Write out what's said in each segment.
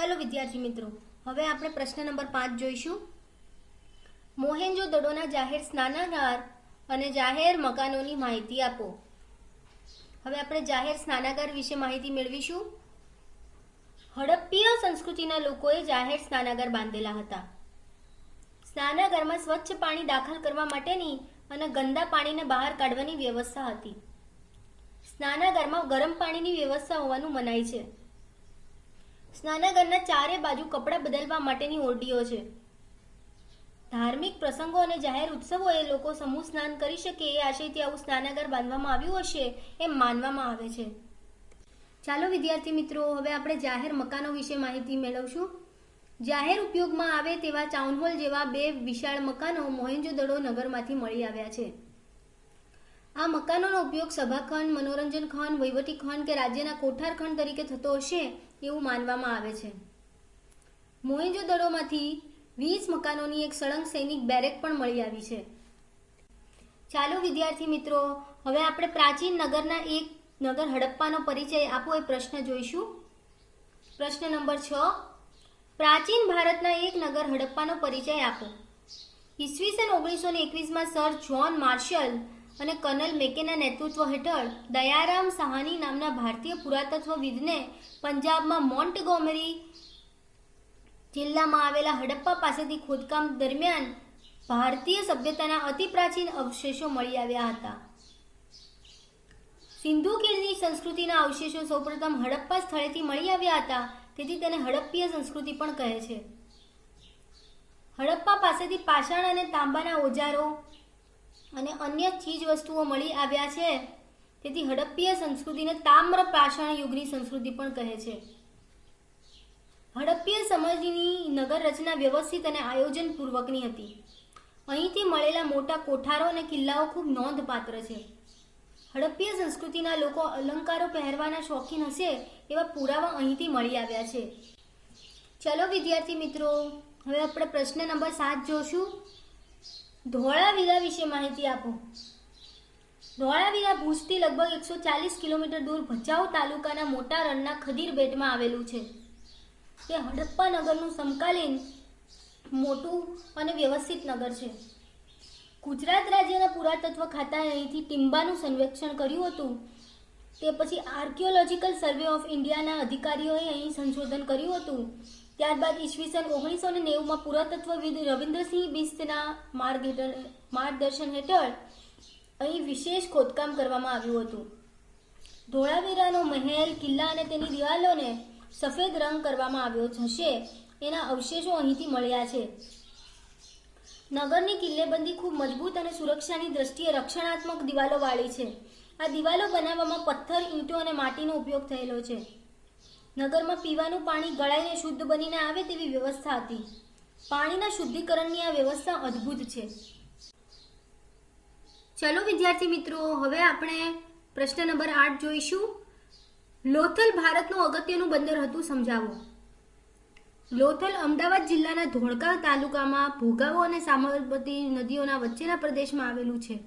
ચાલો વિદ્યાર્થી મિત્રો, હવે આપણે પ્રશ્ન નંબર પાંચ જોઈશું. મોહેન્જો દડોના જાહેર સ્નાનાગાર અને જાહેર મકાનોની માહિતી આપો. હવે આપણે જાહેર સ્નાનાગાર વિશે માહિતી મેળવીશું. હડપ્પીય સંસ્કૃતિના લોકોએ જાહેર સ્નાનાગાર બાંધેલા હતા. સ્નાનાગારમાં સ્વચ્છ પાણી દાખલ કરવા માટેની અને ગંદા પાણીને બહાર કાઢવાની વ્યવસ્થા હતી. સ્નાનાગારમાં ગરમ પાણીની વ્યવસ્થા હોવાનું મનાય છે. સ્નાનાગારના ચારે બાજુ કપડાં બદલવા માટેની ઓરડીઓ છે. ધાર્મિક પ્રસંગો અને જાહેર ઉત્સવોએ લોકો સમૂહ સ્નાન કરી શકે એ આશયથી આવું સ્નાનાગર બાંધવામાં આવ્યું હશે એમ માનવામાં આવે છે. ચાલો વિદ્યાર્થી મિત્રો, હવે આપણે જાહેર મકાનો વિશે માહિતી મેળવશું. જાહેર ઉપયોગમાં આવે તેવા ટાઉન હોલ જેવા બે વિશાળ મકાનો મોહેન્જો દડો નગરમાંથી મળી આવ્યા છે. આ મકાનોનો ઉપયોગ સભાખંડ, મનોરંજન ખંડ, વહીવટી ખંડ કે રાજ્યના કોઠાર ખંડ તરીકે થતો હશે એવું માનવામાં આવે છે. મોહેંજો-દડોમાંથી વીસ મકાનોની એક સળંગ સૈનિક બેરેક પણ મળી આવી છે. ચાલો વિદ્યાર્થી મિત્રો, હવે આપણે પ્રાચીન નગરના એક નગર હડપ્પાનો પરિચય આપો, એ પ્રશ્ન જોઈશું. પ્રશ્ન નંબર છ. પ્રાચીન ભારતના એક નગર હડપ્પાનો પરિચય આપો. ઈસવીસન ઓગણીસો ને એકવીસમાં સર જ્હોન માર્શલ અને કર્નલ મેકેના નેતૃત્વ હેઠળ દયારામ સાહાની નામના ભારતીય પુરાતત્વવિદને પંજાબમાં મોન્ટ ગોમરી જિલ્લામાં આવેલા હડપ્પા પાસેથી ખોદકામ દરમિયાન ભારતીય સભ્યતાના અતિ પ્રાચીન અવશેષો મળી આવ્યા હતા. સિંધુ ખીણની સંસ્કૃતિના અવશેષો સૌપ્રથમ હડપ્પા સ્થળેથી મળી આવ્યા હતા, તેથી તેને હડપ્પીય સંસ્કૃતિ પણ કહે છે. હડપ્પા પાસેથી પાષાણ અને તાંબાના ઓજારો અને અન્ય ચીજ વસ્તુઓ મળી આવ્યા છે. તેથી હડપ્પીય સંસ્કૃતિને તામ્ર પાષાણ યુગની સંસ્કૃતિ પણ કહે છે. હડપ્પીય સમજની નગર રચના વ્યવસ્થિત અને આયોજન પૂર્વકની હતી. અહીંથી મળેલા મોટા કોઠારો અને કિલ્લાઓ ખૂબ નોંધપાત્ર છે. હડપ્પીય સંસ્કૃતિના લોકો અલંકારો પહેરવાના શોખીન હશે એવા પુરાવા અહીંથી મળી આવ્યા છે. ચલો વિદ્યાર્થી મિત્રો, હવે આપણે પ્રશ્ન નંબર સાત જોશું. ધોળાવીરા વિશે માહિતી આપો. ધોળાવીરા ભુજથી લગભગ એકસો ચાલીસ કિલોમીટર દૂર ભચાઉ તાલુકાના મોટા રણના ખદીર બેટમાં આવેલું છે. તે હડપ્પા નગરનું સમકાલીન, મોટું અને વ્યવસ્થિત નગર છે. ગુજરાત રાજ્યના પુરાતત્વ ખાતાએ અહીંથી ટિંબાનું સર્વેક્ષણ કર્યું હતું. તે પછી આર્કિયોલોજીકલ સર્વે ઓફ ઇન્ડિયાના અધિકારીઓએ અહીં સંશોધન કર્યું હતું. ત્યારબાદ ઈસવીસન ઓગણીસો ને નેવુંમાં પુરાતત્વવિદ રવિન્દ્રસિંહ બિસ્તના માર્ગદર્શન હેઠળ અહીં વિશેષ ખોદકામ કરવામાં આવ્યું હતું. ધોળાવીરાનો મહેલ, કિલ્લા અને તેની દિવાલોને સફેદ રંગ કરવામાં આવ્યો હશે. એના અવશેષો અહીંથી મળ્યા છે. નગરની કિલ્લેબંધી ખૂબ મજબૂત અને સુરક્ષાની દ્રષ્ટિએ રક્ષણાત્મક દિવાલો વાળી છે. આ દિવાલો બનાવવામાં પથ્થર, ઈંટો અને માટીનો ઉપયોગ થયેલો છે. નગરમાં પીવાનું પાણી ગળાઈને શુદ્ધ બનીને આવે તેવી વ્યવસ્થા હતી. પાણીના શુદ્ધિકરણની આ વ્યવસ્થા અદ્ભુત છે. ચલો વિદ્યાર્થી મિત્રો, હવે આપણે પ્રશ્ન નંબર આઠ જોઈશું. લોથલ ભારતનું અગત્યનું બંદર હતું સમજાવો. લોથલ અમદાવાદ જિલ્લાના ધોળકા તાલુકામાં ભોગાવો અને સાબરમતી નદીઓના વચ્ચેના પ્રદેશમાં આવેલું છે.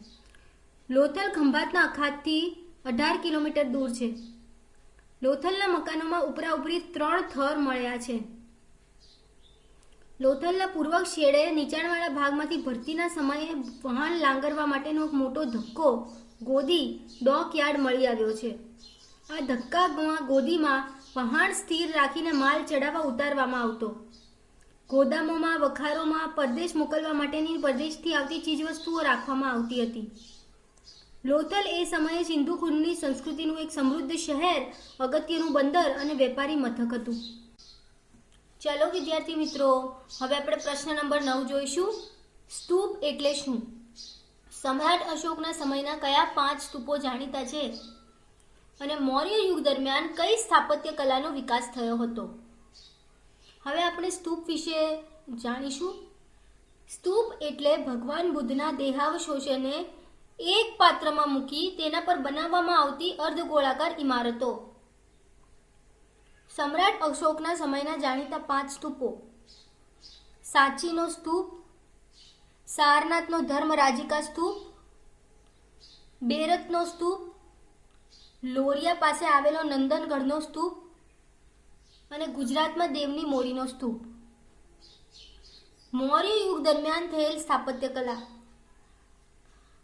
લોથલ ખંભાતના અખાતથી અઢાર કિલોમીટર દૂર છે. લોથલના મકાનોમાં ઉપરા ઉપરી ત્રણ થર મળ્યા છે. લોથલના પૂર્વ શેડે નીચાણવાળા ભાગમાંથી ભરતીના સમયે વહાણ લાંગરવા માટેનો મોટો ધક્કો, ગોદી, ડોક યાર્ડ મળી આવ્યો છે. આ ધક્કા ગોદીમાં વહાણ સ્થિર રાખીને માલ ચડાવવા ઉતારવામાં આવતો. ગોદામોમાં, વખારોમાં, પરદેશ મોકલવા માટેની પરદેશથી આવતી ચીજવસ્તુઓ રાખવામાં આવતી હતી. લોથલ એ સમયે સિંધુ ખુંડની સંસ્કૃતિનું એક સમૃદ્ધ શહેર અગત્યનું બંદર અને વેપારી મથક હતું. ચાલો વિદ્યાર્થી મિત્રો, હવે આપણે પ્રશ્ન નંબર નવ જોઈશું. સ્તૂપ એટલે શું? સમ્રાટ અશોકના સમયના કયા પાંચ સ્તૂપો જાણીતા છે? અને મૌર્ય યુગ દરમિયાન કઈ સ્થાપત્ય કલાનો વિકાસ થયો હતો? હવે આપણે સ્તૂપ વિશે જાણીશું. સ્તૂપ એટલે ભગવાન બુદ્ધના દેહાવશોષને એક પાત્રમાં મૂકી તેના પર બનાવવામાં આવતી અર્ધગોળાકાર ઇમારતો. સમ્રાટ અશોકના સમયના જાણીતા પાંચ સ્તૂપો. સાચીનો સ્તૂપ, સારનાથનો ધર્મરાજિકા સ્તૂપ બેરતનો સ્તૂપ, લોરિયા પાસે આવેલો નંદનગઢનો સ્તૂપ અને ગુજરાતમાં દેવની મોરીનો સ્તૂપ. મૌર્ય યુગ દરમિયાન થયેલ સ્થાપત્ય કલા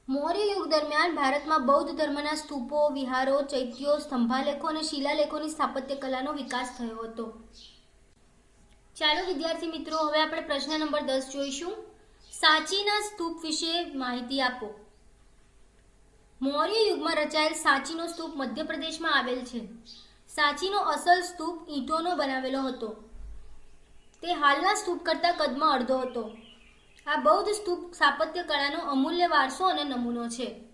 મૌર્ય યુગ દરમિયાન ભારતમાં બૌદ્ધ ધર્મના સ્તૂપો, વિહારો, ચૈત્યો, સ્તંભાલેખો અને શિલાલેખોની સ્થાપત્ય કલાનો વિકાસ થયો હતો. ચાલો વિદ્યાર્થી મિત્રો, હવે આપણે પ્રશ્ન નંબર દસ જોઈશું. સાચીના સ્તૂપ વિશે માહિતી આપો. મૌર્ય યુગમાં રચાયેલ સાચીનો સ્તૂપ મધ્યપ્રદેશમાં આવેલ છે. સાચીનો અસલ સ્તૂપ ઈંટોનો બનાવેલો હતો. તે હાલના સ્તૂપ કરતાં કદમાં અડધો હતો. આ બૌદ્ધ સ્તૂપ સ્થાપત્ય કળાનો અમૂલ્ય વારસો અને નમૂનો છે.